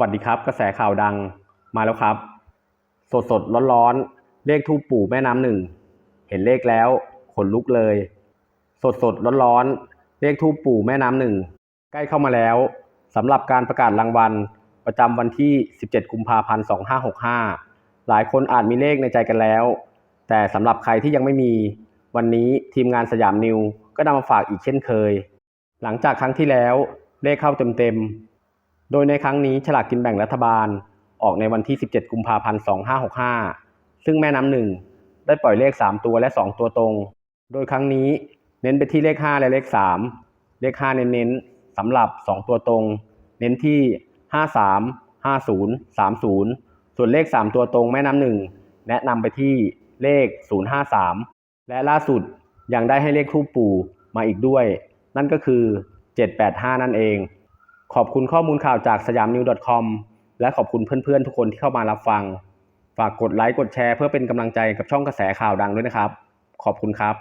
วัสดีครับ กระแสข่าวดังมาแล้วครับ สดสดร้อนร้อนเลขทูปปู่แม่น้ำหนึ่งเห็นเลขแล้วขนลุกเลย สดสดร้อนร้อนเลขทูปปู่แม่น้ำหนึ่งใกล้เข้ามาแล้วสำหรับการประกาศรางวัล ประจำวันที่ 17 กุมภาพันธ์ 2565 หลายคนอาจมีเลขในใจกันแล้ว แต่สำหรับใครที่ยังไม่มีวันนี้ทีมงานสยามนิวก็นำมาฝากอีกเช่นเคย หลังจากครั้งที่แล้วเลขเข้าเต็มๆ โดยในครั้งนี้ฉลากกินแบ่งรัฐบาลออกในวันที่ 17 กุมภาพันธ์ 2565 ซึ่งแม่น้ำหนึ่งได้ปล่อยเลข 3 ตัวและ 2 ตัวตรง โดยครั้งนี้เน้นไปที่เลข 5 และเลข 3 เลข 5 เน้นๆสำหรับ 2 ตัวตรง เน้นที่ 53 50 30 ส่วนเลข 3 ตัวตรงแม่น้ำหนึ่งแนะนำไปที่เลข 053 และล่าสุดยังได้ให้เลขทูปปู่มาอีกด้วย นั่นก็คือ 785 นั่นเอง ขอบคุณข้อมูลข่าวจากสยามนิว .com และขอบคุณเพื่อนๆ ทุกคนที่เข้ามารับฟัง ฝากกดไลค์กดแชร์เพื่อเป็นกำลังใจกับช่องกระแสข่าวดังด้วยนะครับ ขอบคุณครับ